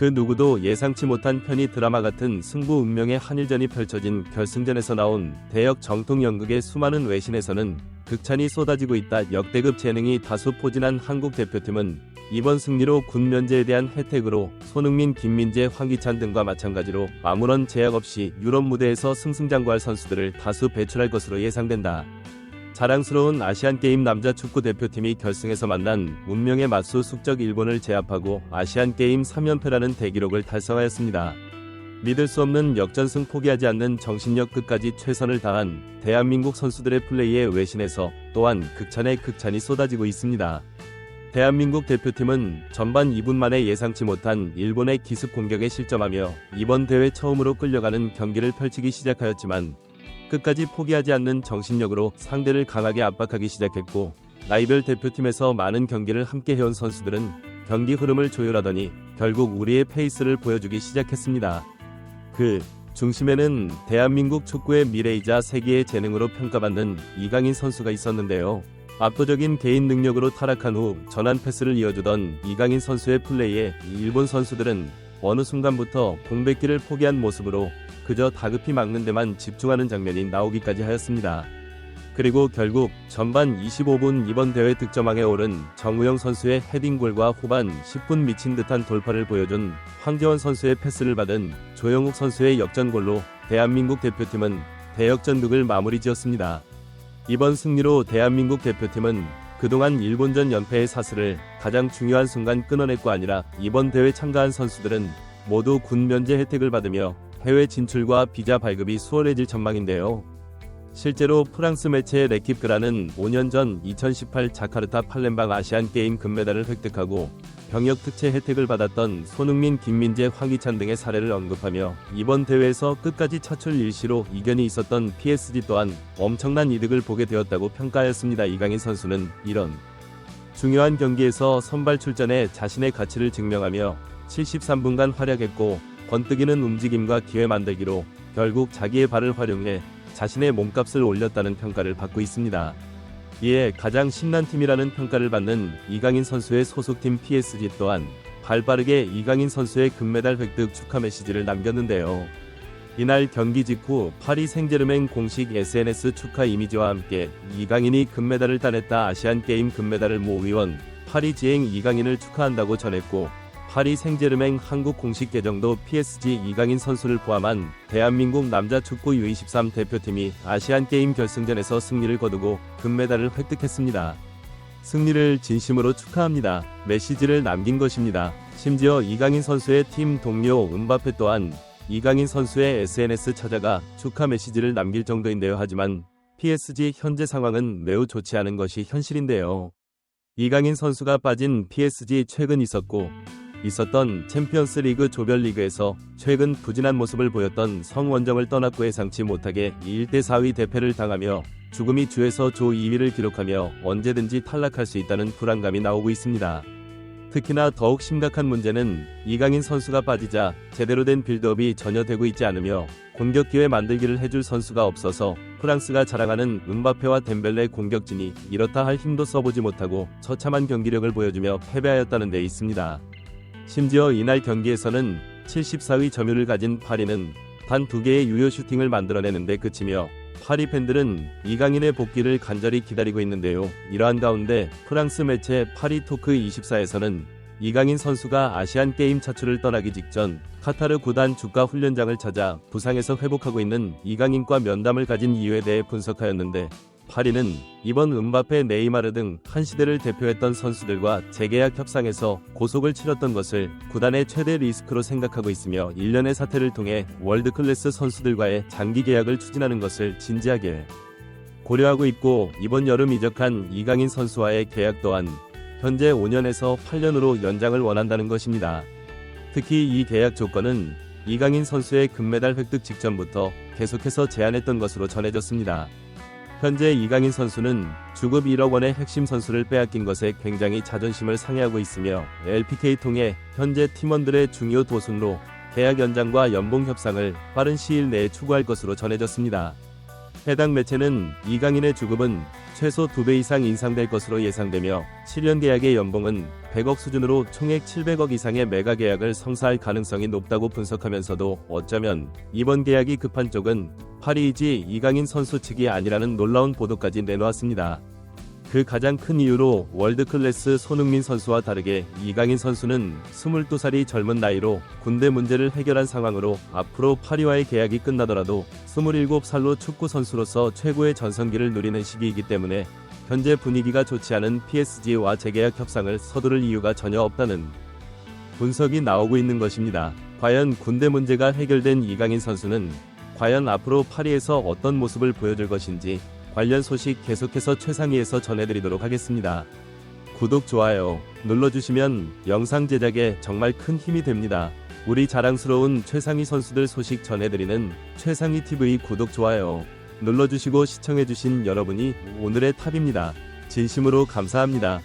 그 누구도 예상치 못한 편의 드라마 같은 승부 운명의 한일전이 펼쳐진 결승전에서 나온 대역 정통 연극의 수많은 외신에서는 극찬이 쏟아지고 있다. 역대급 재능이 다수 포진한 한국 대표팀은 이번 승리로 군 면제에 대한 혜택으로 손흥민, 김민재, 황기찬 등과 마찬가지로 아무런 제약 없이 유럽 무대에서 승승장구할 선수들을 다수 배출할 것으로 예상된다. 자랑스러운 아시안게임 남자 축구 대표팀이 결승에서 만난 운명의 맞수 숙적 일본을 제압하고 아시안게임 3연패라는 대기록을 달성하였습니다. 믿을 수 없는 역전승 포기하지 않는 정신력 끝까지 최선을 다한 대한민국 선수들의 플레이에 외신에서 또한 극찬의 극찬이 쏟아지고 있습니다. 대한민국 대표팀은 전반 2분 만에 예상치 못한 일본의 기습 공격에 실점하며 이번 대회 처음으로 끌려가는 경기를 펼치기 시작하였지만 끝까지 포기하지 않는 정신력으로 상대를 강하게 압박하기 시작했고 나이별 대표팀에서 많은 경기를 함께 해온 선수들은 경기 흐름을 조율하더니 결국 우리의 페이스를 보여주기 시작했습니다. 그 중심에는 대한민국 축구의 미래이자 세계의 재능으로 평가받는 이강인 선수가 있었는데요. 압도적인 개인 능력으로 타락한 후 전환 패스를 이어주던 이강인 선수의 플레이에 일본 선수들은 어느 순간부터 공백기를 포기한 모습으로 그저 다급히 막는 데만 집중하는 장면이 나오기까지 하였습니다. 그리고 결국 전반 25분 이번 대회 득점왕에 오른 정우영 선수의 헤딩골과 후반 10분 미친 듯한 돌파를 보여준 황재원 선수의 패스를 받은 조영욱 선수의 역전골로 대한민국 대표팀은 대역전극을 마무리 지었습니다. 이번 승리로 대한민국 대표팀은 그동안 일본전 연패의 사슬을 가장 중요한 순간 끊어냈고 아니라 이번 대회 참가한 선수들은 모두 군 면제 혜택을 받으며 해외 진출과 비자 발급이 수월해질 전망인데요. 실제로 프랑스 매체 레킵그라는 5년 전 2018 자카르타 팔렘방 아시안 게임 금메달을 획득하고 병역 특채 혜택을 받았던 손흥민, 김민재, 황희찬 등의 사례를 언급하며 이번 대회에서 끝까지 차출 일시로 이견이 있었던 PSG 또한 엄청난 이득을 보게 되었다고 평가하였습니다. 이강인 선수는 이런 중요한 경기에서 선발 출전해 자신의 가치를 증명하며 73분간 활약했고 번뜩이는 움직임과 기회 만들기로 결국 자기의 발을 활용해 자신의 몸값을 올렸다는 평가를 받고 있습니다. 이에 가장 신난 팀이라는 평가를 받는 이강인 선수의 소속팀 PSG 또한 발빠르게 이강인 선수의 금메달 획득 축하 메시지를 남겼는데요. 이날 경기 직후 파리 생제르맹 공식 SNS 축하 이미지와 함께 이강인이 금메달을 따냈다 아시안 게임 금메달을 모 의원 파리 지행 이강인을 축하한다고 전했고 파리 생제르맹 한국 공식 계정도 PSG 이강인 선수를 포함한 대한민국 남자 축구 U23 대표팀이 아시안 게임 결승전에서 승리를 거두고 금메달을 획득했습니다. 승리를 진심으로 축하합니다. 메시지를 남긴 것입니다. 심지어 이강인 선수의 팀 동료 은바페 또한 이강인 선수의 SNS 찾아가 축하 메시지를 남길 정도인데요. 하지만 PSG 현재 상황은 매우 좋지 않은 것이 현실인데요. 이강인 선수가 빠진 PSG 최근 있었고 있었던 챔피언스 리그 조별리그에서 최근 부진한 모습을 보였던 성원정을 떠났고 예상치 못하게 1대 4위 대패를 당하며 죽음이 주에서 조 2위를 기록하며 언제든지 탈락할 수 있다는 불안감이 나오고 있습니다. 특히나 더욱 심각한 문제는 이강인 선수가 빠지자 제대로 된 빌드업이 전혀 되고 있지 않으며 공격 기회 만들기를 해줄 선수가 없어서 프랑스가 자랑하는 은바페와 덴벨레 공격진이 이렇다 할 힘도 써보지 못하고 처참한 경기력을 보여주며 패배하였다는 데 있습니다. 심지어 이날 경기에서는 74위 점유를 가진 파리는 단 두 개의 유효 슈팅을 만들어내는데 그치며 파리 팬들은 이강인의 복귀를 간절히 기다리고 있는데요. 이러한 가운데 프랑스 매체 파리 토크 24에서는 이강인 선수가 아시안 게임 차출을 떠나기 직전 카타르 구단 주가 훈련장을 찾아 부상에서 회복하고 있는 이강인과 면담을 가진 이유에 대해 분석하였는데 파리는 이번 은바페 네이마르 등 한 시대를 대표했던 선수들과 재계약 협상에서 고속을 치렀던 것을 구단의 최대 리스크로 생각하고 있으며 일련의 사태를 통해 월드 클래스 선수들과의 장기 계약을 추진하는 것을 진지하게 고려하고 있고 이번 여름 이적한 이강인 선수와의 계약 또한 현재 5년에서 8년으로 연장을 원한다는 것입니다. 특히 이 계약 조건은 이강인 선수의 금메달 획득 직전부터 계속해서 제안했던 것으로 전해졌습니다. 현재 이강인 선수는 주급 1억 원의 핵심 선수를 빼앗긴 것에 굉장히 자존심을 상해하고 있으며 LPK 통해 현재 팀원들의 중요 도순로 계약 연장과 연봉 협상을 빠른 시일 내에 추구할 것으로 전해졌습니다. 해당 매체는 이강인의 주급은 최소 2배 이상 인상될 것으로 예상되며 7년 계약의 연봉은 100억 수준으로 총액 700억 이상의 메가 계약을 성사할 가능성이 높다고 분석하면서도 어쩌면 이번 계약이 급한 쪽은 파리이지 이강인 선수 측이 아니라는 놀라운 보도까지 내놓았습니다. 그 가장 큰 이유로 월드클래스 손흥민 선수와 다르게 이강인 선수는 22살이 젊은 나이로 군대 문제를 해결한 상황으로 앞으로 파리와의 계약이 끝나더라도 27살로 축구 선수로서 최고의 전성기를 누리는 시기이기 때문에 현재 분위기가 좋지 않은 PSG와 재계약 협상을 서두를 이유가 전혀 없다는 분석이 나오고 있는 것입니다. 과연 군대 문제가 해결된 이강인 선수는 과연 앞으로 파리에서 어떤 모습을 보여줄 것인지 관련 소식 계속해서 최상위에서 전해드리도록 하겠습니다. 구독, 좋아요 눌러주시면 영상 제작에 정말 큰 힘이 됩니다. 우리 자랑스러운 최상위 선수들 소식 전해드리는 최상위 TV 구독, 좋아요 눌러주시고 시청해주신 여러분이 오늘의 탑입니다. 진심으로 감사합니다.